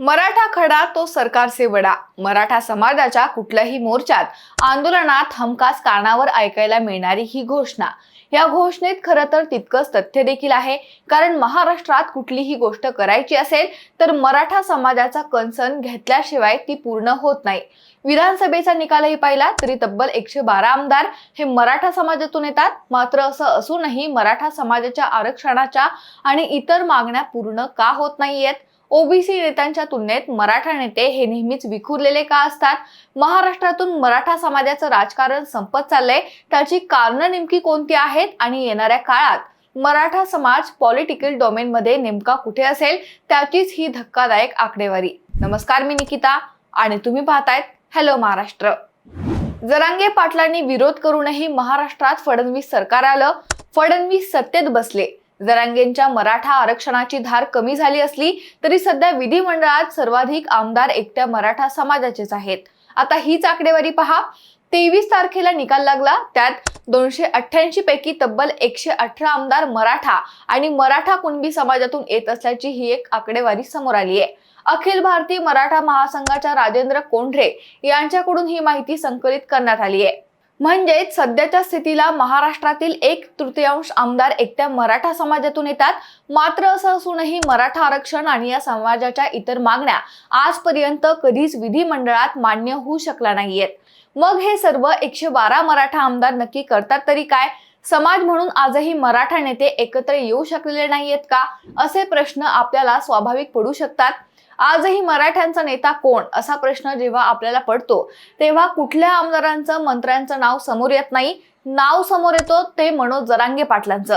मराठा खडा तो सरकारचे वडा. मराठा समाजाच्या कुठल्याही मोर्चात आंदोलनात हमखास कानावर ऐकायला मिळणारी ही घोषणा. या घोषणेत खरं तर तितकंच तथ्य देखील आहे. कारण महाराष्ट्रात कुठलीही गोष्ट करायची असेल तर मराठा समाजाचा कन्सर्न घेतल्याशिवाय ती पूर्ण होत नाही. विधानसभेचा निकालही पाहिला तरी तब्बल एकशे बारा आमदार हे मराठा समाजातून येतात. मात्र असं असूनही मराठा समाजाच्या आरक्षणाच्या आणि इतर मागण्या पूर्ण का होत नाहीयेत? ओबीसी नेत्यांच्या तुलनेत मराठा नेते हे नेहमीच विखुरलेले का असतात? महाराष्ट्रातून मराठा समाजाचं राजकारण संपत चाललंय. त्याची कारणं नेमकी कोणती आहेत? आणि येणाऱ्या काळात मराठा समाज पॉलिटिकल डोमेनमध्ये नेमका कुठे असेल? त्याचीच ही धक्कादायक आकडेवारी. नमस्कार मी निकिता आणि तुम्ही पाहतायत हॅलो महाराष्ट्र. जरांगे पाटलांनी विरोध करूनही महाराष्ट्रात फडणवीस सरकार आलं. फडणवीस सत्तेत बसले. जरांगेंच्या मराठा आरक्षणाची धार कमी झाली असली तरी सध्या विधिमंडळात सर्वाधिक आमदार एकट्या मराठा समाजाचेच आहेत. आता हीच आकडेवारी पहा. तेवीस तारखेला निकाल लागला. त्यात दोनशे अठ्ठ्याऐंशी पैकी तब्बल एकशे अठरा आमदार मराठा आणि मराठा कुणबी समाजातून येत असल्याची ही एक आकडेवारी समोर आली आहे अखिल भारतीय मराठा महासंघाच्या राजेंद्र कोंढरे यांच्याकडून ही माहिती संकलित करण्यात आली आहे म्हणजेच सध्याच्या स्थितीला महाराष्ट्रातील एक तृतीयांश आमदार एकट्या मराठा समाजातून येतात. मात्र असं असूनही मराठा आरक्षण आणि या समाजाच्या इतर मागण्या आजपर्यंत कधीच विधिमंडळात मान्य होऊ शकला नाहीयेत. मग हे सर्व एकशे बारा मराठा आमदार नक्की करतात तरी काय? समाज म्हणून आजही मराठा नेते एकत्र येऊ शकलेले नाहीयेत का? असे प्रश्न आपल्याला स्वाभाविक पडू शकतात. आजही मराठ्यांचा नेता कोण? असा प्रश्न जेव्हा आपल्याला पडतो तेव्हा कुठल्या आमदारांचं मंत्र्यांचं नाव समोर येत नाही? नाव समोर येतो ते मनोज जरांगे पाटलांचं.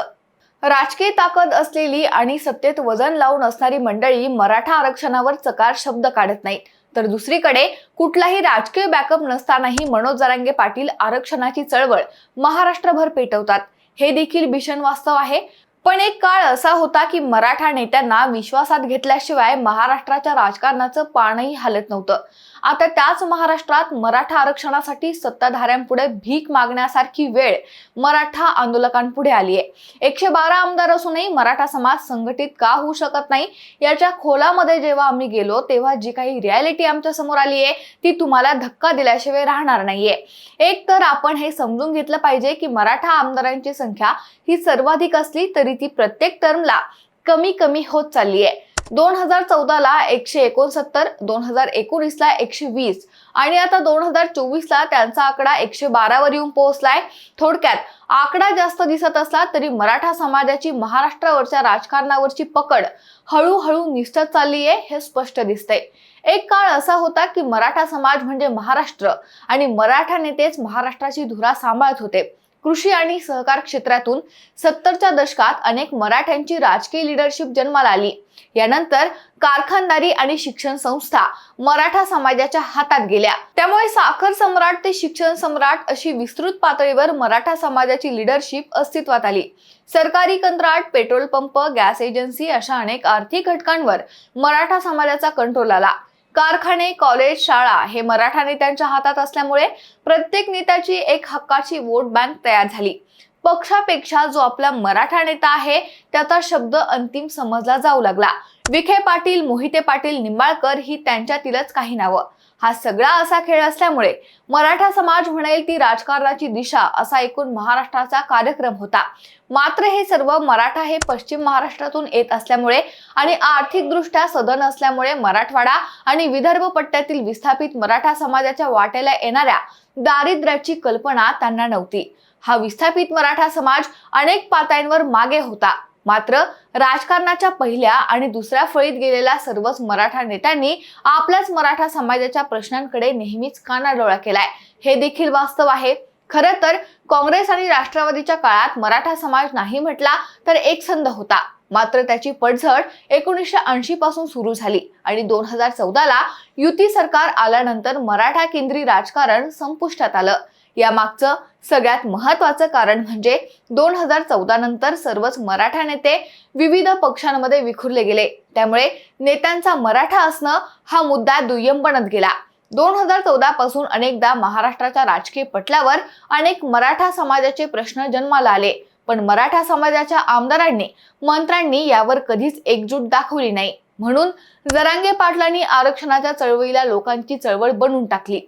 राजकीय ताकद असलेली आणि सत्तेत वजन लावून असणारी मंडळी मराठा आरक्षणावर चकार शब्द काढत नाहीत. तर दुसरीकडे कुठलाही राजकीय बॅकअप नसतानाही मनोज जरांगे पाटील आरक्षणाची चळवळ महाराष्ट्रभर पेटवतात. हे देखील भीषण वास्तव आहे. पण एक काळ असा होता की मराठा नेत्यांना विश्वासात घेतल्याशिवाय महाराष्ट्राच्या राजकारणाचं पानही हालत नव्हतं. आता त्याच महाराष्ट्रात मराठा आरक्षणासाठी सत्ताधाऱ्यांपुढे भीक मागण्यासारखी वेळ मराठा आंदोलकांपुढे आली आहे. एकशे बारा आमदार असूनही मराठा समाज संघटित का होऊ शकत नाही याच्या खोलामध्ये जेव्हा आम्ही गेलो तेव्हा जी काही रियालिटी आमच्यासमोर आली आहे ती तुम्हाला धक्का दिल्याशिवाय राहणार नाहीये. एक तर आपण हे समजून घेतलं पाहिजे की मराठा आमदारांची संख्या ही सर्वाधिक असली तरी ती प्रत्येक टर्मला कमी कमी होत चालली आहे. दोन हजार चौदाला एकशे एकोणसत्तर दोन हजार एकोणीसला एकशे वीस आणि आता दोन हजार चोवीसला त्यांचा आकडा एकशे बारावर येऊन पोहोचलाय. थोडक्यात आकडा जास्त दिसत असला तरी मराठा समाजाची महाराष्ट्रावरच्या राजकारणावरची पकड हळूहळू निसटत चालली आहे हे स्पष्ट दिसतंय. एक काळ असा होता की मराठा समाज म्हणजे महाराष्ट्र आणि मराठा नेतेच महाराष्ट्राची धुरा सांभाळत होते. कृषी आणि सहकार क्षेत्रातून सत्तरच्या दशकात अनेक मराठ्यांची राजकीय लिडरशिप जन्माला आली. यानंतर कारखानदारी आणि शिक्षण संस्था मराठा समाजाच्या हातात गेल्या. त्यामुळे साखर सम्राट ते शिक्षण सम्राट अशी विस्तृत पातळीवर मराठा समाजाची लिडरशिप अस्तित्वात आली. सरकारी कंत्राट पेट्रोल पंप गॅस एजन्सी अशा अनेक आर्थिक घटकांवर मराठा समाजाचा कंट्रोल आला. कारखाने कॉलेज शाळा हे मराठा नेत्यांच्या हातात असल्यामुळे प्रत्येक नेत्याची एक हक्काची वोट बँक तयार झाली. पक्षापेक्षा जो आपला मराठा नेता आहे त्याचा शब्द अंतिम समजला जाऊ लागला. विखे पाटील मोहिते पाटील निंबाळकर ही त्यांच्यातीलच काही नावं. हा सगळा असा खेळ असल्यामुळे मराठा समाज म्हणेल ती राजकारणाची दिशा असा एकूण महाराष्ट्राचा कार्यक्रम होता. मात्र हे सर्व मराठा हे पश्चिम महाराष्ट्रातून येत असल्यामुळे आणि आर्थिकदृष्ट्या सदन असल्यामुळे मराठवाडा आणि विदर्भ पट्ट्यातील विस्थापित मराठा समाजाच्या वाट्याला येणाऱ्या दारिद्र्याची कल्पना त्यांना नव्हती. हा विस्थापित मराठा समाज अनेक पातळ्यांवर मागे होता. मात्र राजकारणाच्या पहिल्या आणि दुसऱ्या फळीत गेलेल्या सर्वच मराठा नेत्यांनी आपल्याच मराठा समाजाच्या प्रश्नांकडे नेहमीच कानाडोळा केलाय. हे देखील वास्तव आहे. खरं तर काँग्रेस आणि राष्ट्रवादीच्या काळात मराठा समाज नाही म्हटला तर एक संद होता. मात्र त्याची पडझड एकोणीसशे ऐंशी पासून सुरू झाली आणि दोन हजार चौदाला युती सरकार आल्यानंतर मराठा केंद्री राजकारण संपुष्टात आलं. यामागचं सगळ्यात महत्वाचं कारण म्हणजे दोन हजार चौदा नंतर सर्वच मराठा नेते विविध पक्षांमध्ये विखुरले गेले. त्यामुळे नेत्यांचा मराठा असणं हा मुद्दा दुय्यम बनत गेला. दोन हजार चौदा पासून अनेकदा महाराष्ट्राच्या राजकीय पटलावर अनेक मराठा समाजाचे प्रश्न जन्माला आले. पण मराठा समाजाच्या आमदारांनी मंत्र्यांनी यावर कधीच एकजूट दाखवली नाही. म्हणून जरांगे पाटलांनी आरक्षणाच्या चळवळीला लोकांची चळवळ बनवून टाकली.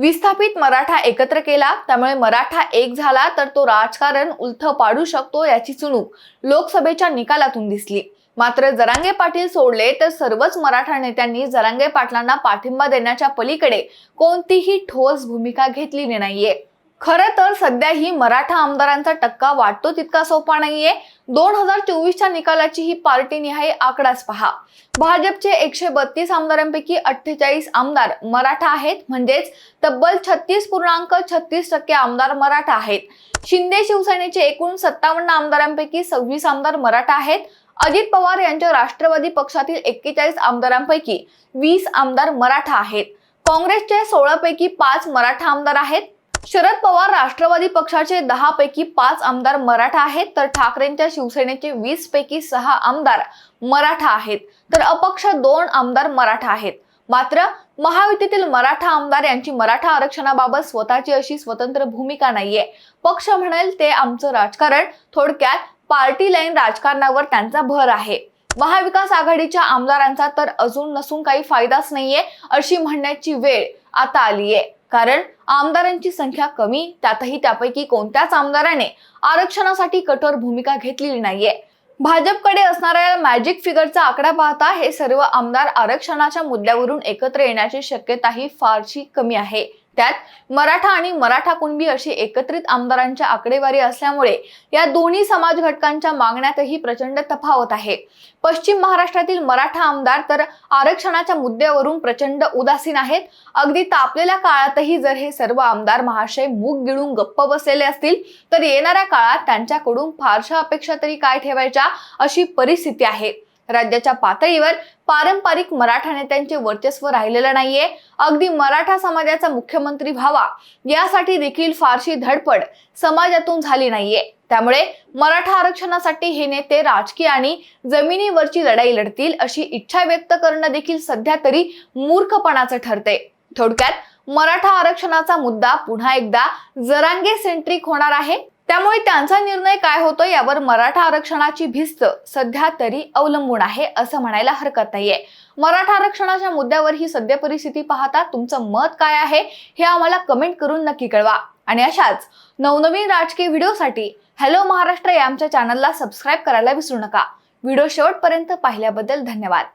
विस्थापित मराठा एकत्र केला त्यामुळे मराठा एक झाला तर तो राजकारण उलथ पाडू शकतो याची चुणूक लोकसभेच्या निकालातून दिसली. मात्र जरांगे पाटील सोडले तर सर्वच मराठा नेत्यांनी जरांगे पाटलांना पाठिंबा देण्याच्या पलीकडे कोणतीही ठोस भूमिका घेतलेली नाहीये. खरं तर सध्या ही मराठा आमदारांचा टक्का वाटतो तितका सोपा नाहीये. दोन हजार चोवीसच्या निकालाची ही पार्टी निहाय आकडाच पहा. भाजपचे एकशे बत्तीस आमदारांपैकी अठ्ठेचाळीस आमदार मराठा आहेत. म्हणजेच तब्बल छत्तीस पूर्णांक छत्तीस टक्के आमदार मराठा आहेत. शिंदे शिवसेनेचे एकूण सत्तावन्न आमदारांपैकी सव्वीस आमदार मराठा आहेत. अजित पवार यांच्या राष्ट्रवादी पक्षातील एक्केचाळीस आमदारांपैकी वीस आमदार मराठा आहेत. काँग्रेसचे सोळा पैकी पाच मराठा आमदार आहेत. शरद पवार राष्ट्रवादी पक्षाचे दहा पैकी पाच आमदार मराठा आहेत तर ठाकरेंच्या शिवसेनेचे वीस पैकी सहा आमदार मराठा आहेत तर अपक्ष दोन आमदार मराठा आहेत. मात्र महायुतीतील मराठा आमदार यांची मराठा आरक्षणाबाबत स्वतःची अशी स्वतंत्र भूमिका नाहीये. पक्ष म्हणेल ते आमचं राजकारण थोडक्यात पार्टी लाईन राजकारणावर त्यांचा भर आहे. महाविकास आघाडीच्या आमदारांचा तर अजून नसून काही फायदाच नाहीये अशी म्हणण्याची वेळ आता आलीये. कारण आमदारांची संख्या कमी त्यातही त्यापैकी कोणत्याच आमदाराने आरक्षणासाठी कठोर भूमिका घेतलेली नाहीये. भाजपकडे असणाऱ्या मॅजिक फिगरचा आकडा पाहता हे सर्व आमदार आरक्षणाच्या मुद्द्यावरून एकत्र येण्याची शक्यताही फारशी कमी आहे. त्यात मराठा आणि मराठा कुणबी अशी एकत्रित आमदारांच्या आकडेवारी असल्यामुळे या दोन्ही समाज घटकांच्या मागण्यातही प्रचंड तफावत आहे. पश्चिम महाराष्ट्रातील मराठा आमदार तर आरक्षणाच्या मुद्द्यावरून प्रचंड उदासीन आहेत. अगदी तापलेल्या काळातही जर हे सर्व आमदार महाशय मूग गिळून गप्प बसलेले असतील तर येणाऱ्या काळात त्यांच्याकडून फारशा अपेक्षा तरी काय ठेवायच्या अशी परिस्थिती आहे. राज्याच्या पातळीवर पारंपरिक मराठा नेत्यांचे वर्चस्व राहिलेलं नाहीये. अगदी मराठा समाजाचा मुख्यमंत्री व्हावा यासाठी देखील फारशी धडपड समाजातून झाली नाहीये. त्यामुळे मराठा आरक्षणासाठी हे नेते राजकीय आणि जमिनीवरची लढाई लढतील अशी इच्छा व्यक्त करणं देखील सध्या तरी मूर्खपणाचं ठरते थोडक्यात मराठा आरक्षणाचा मुद्दा पुन्हा एकदा जरांगे सेंट्रिक होणार आहे. त्यामुळे त्यांचा निर्णय काय होतो यावर मराठा आरक्षणाची भिस्त सध्या तरी अवलंबून आहे असं म्हणायला हरकत नाहीये. मराठा आरक्षणाच्या मुद्द्यावर ही सध्या परिस्थिती पाहता तुमचं मत काय आहे हे आम्हाला कमेंट करून नक्की कळवा. आणि अशाच नवनवीन राजकीय व्हिडिओसाठी हॅलो महाराष्ट्र या आमच्या चॅनलला सबस्क्राईब करायला विसरू नका. व्हिडिओ शेवटपर्यंत पाहिल्याबद्दल धन्यवाद.